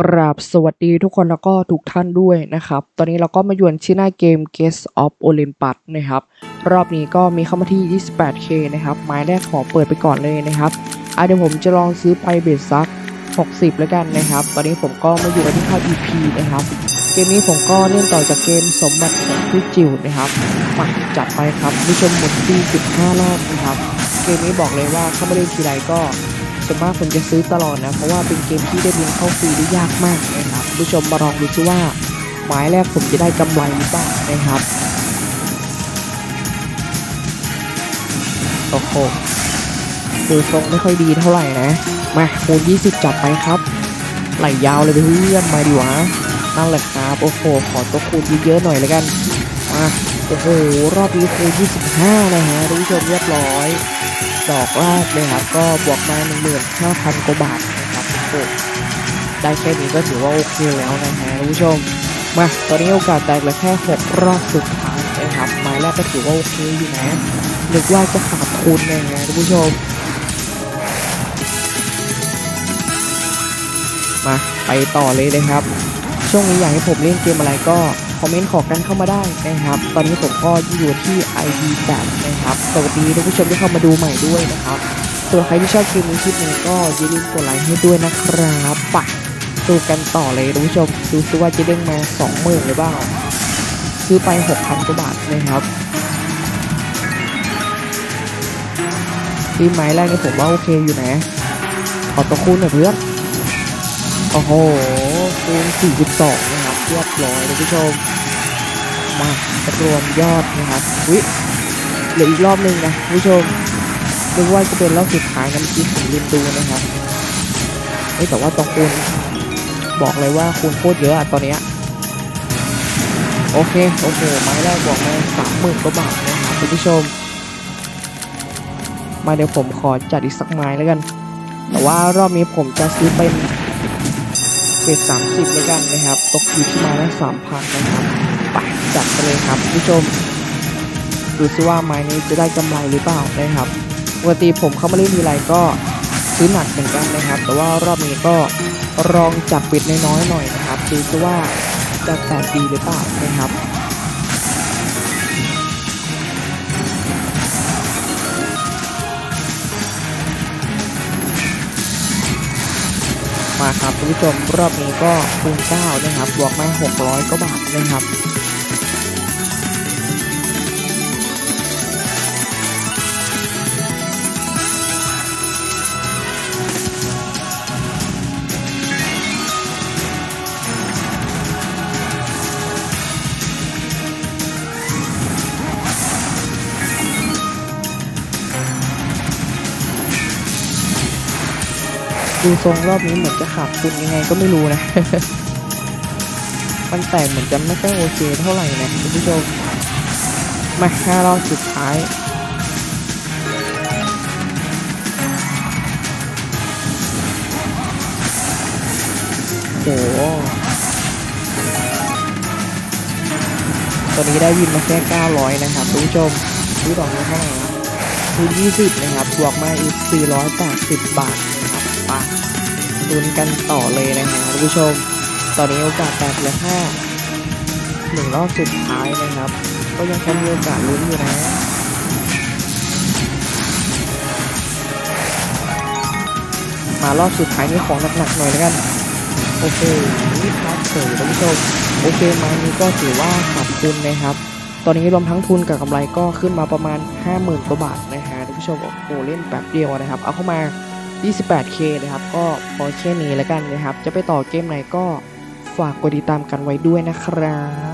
กราบสวัสดีทุกคนแล้วก็ทุกท่านด้วยนะครับ ตอนนี้เราก็มาอยู่ที่หน้าเกม Guest of Olympus นะครับ รอบนี้ก็มีเข้ามาที่ 28k นะครับไม้แรกขอเปิดไปก่อนเลยนะครับอะเดี๋ยวผมจะลองซื้อไปเบสซัก 60 แล้วกันนะครับ ตอนนี้ผมก็มาอยู่กันที่ค่าย EP นะครับ เกมนี้ผมก็เล่นต่อจากเกมสมบัติของผู้จิ๋วนะครับมาจัดไปครับผู้ชมหมดที่15รอบนะครับ เกมนี้บอกเลยว่าเข้ามาเล่นทีไรก็ ส่วนมากผมจะซื้อตลอดนะ เพราะว่าเป็นเกมที่ได้เรียนเข้าฟรีได้ยากมากนะครับผู้ชมมาลองดูซิว่าหมายแรกผมจะได้กำไรหรือเปล่านะครับโอ้โหดูทรงไม่ค่อยดีเท่าไหร่นะ มาคูณ20 จับไปครับ ไหลยาวเลยเพื่อนมาดีวะนั่นแหละครับโอ้โหขอตัวคูณเยอะๆหน่อยแล้วกันมาโอ้โหรอบนี้คูณ25 นะฮะทุกผู้ชมเรียบร้อย ดอกแรกเลยครับ ก็บวกมา15,000กว่าบาทนะครับโอ้ได้แค่นี้ก็ถือว่าโอเคแล้วนะฮะทุกผู้ชม มาตอนนี้โอกาสแตกเหลือแค่ 6 รอบสุดท้ายนะครับหมายแรกก็ถือว่าโอเคอยู่นะนึกว่าจะขาดทุนนะฮะทุกผู้ชม มาไปต่อเลยนะครับ ช่วงนี้อยากให้ผมเล่นเกมอะไรก็ อมเมนต์ขอกันเข้ามาได้นะครับ ตอนนี้ผมก็อยู่ที่ ID 8นะครับสวัสดีท่านผู้ชมที่เข้ามาดูใหม่ด้วยนะครับส่วนใครที่ชอบคลิปนี้คลิปนี้ก็อย่าลืมกดไลค์ให้ด้วยนะครับไปดูกันต่อเลยท่านผู้ชมดูซิว่าจะเด้งมา20,000หรือเปล่าซื้อไป6,000กว่าบาทนะครับทีไม้แรกนี่ผมว่าโอเคอยู่นะขอตัวคูณหน่อยเพื่อนโอ้โหคูณ42 เรียบร้อยเลยผู้ชม มาจะรวมยอดนะครับวิเหลืออีกรอบหนึ่งนะผู้ชมนึกว่าจะเป็นรอบสุดท้ายนะเมื่อกี้ผมลืมดูนะครับเอ้แต่ว่าตองคูณบอกเลยว่าคูณโคตรเยอะอะตอนเนี้ยโอเค โอเค ไม้แรกบอกมาสามหมื่นกว่าบาทนะครับคุณผู้ชม มาเดี๋ยวผมขอจัดอีกสักไม้แล้วกัน แต่ว่ารอบนี้ผมจะซื้อเป็น เศษสามสิบแล้วกันนะครับ ตกอยู่ที่ไม้ละสามพันนะครับไปจัดไปเลยครับผู้ชม ดูซิว่าไม้นี้จะได้กำไรหรือเปล่านะครับ ปกติผมเข้ามาเล่นทีไรก็ซื้อหนักเหมือนกันนะครับ แต่ว่ารอบนี้ก็ลองจับปิดน้อยๆหน่อยนะครับ ดูซิว่าจะแตกดีหรือเปล่านะครับ มาครับคุณผู้ชมรอบนี้ก็คูณ9นะครับบวกมา 600ก็บาทนะครับ ดูทรงรอบนี้เหมือนจะขาดทุนยังไงก็ไม่รู้นะ มันแตกเหมือนจะไม่ค่อยโอเคเท่าไหร่นะคุณผู้ชม มาห้ารอบสุดท้ายโอ้ตอนนี้ได้วินมาแค่ 900 นะครับคุณผู้ชมซื้อดอกนี้เท่าไหร่นะคูณ20 นะครับ บวกมาอีก 480 บาทนะครับ ไปลุ้นกันต่อเลยนะครับคุณผู้ชม ตอนนี้โอกาสแตกเหลือแค่หนึ่งรอบสุดท้ายนะครับ ก็ยังพอมีโอกาสลุ้นอยู่นะมารอบสุดท้ายนี้ของหนักๆหน่อยแล้วกัน โอเคนี่ครับเฉยท่านผู้ชม โอเคม้นี้ก็ถือว่าขาดทุนนะครับ ตอนนี้รวมทั้งทุนกับกำไรก็ขึ้นมาประมาณ 50,000กว่าบาทนะฮะท่านผู้ชม โอ้โหเล่นแป๊บเดียวนะครับ เอาเข้ามา 28k นะครับ ก็พอแค่นี้แล้วกันนะครับ จะไปต่อเกมไหนก็ฝากกดติดตามกันไว้ด้วยนะครับ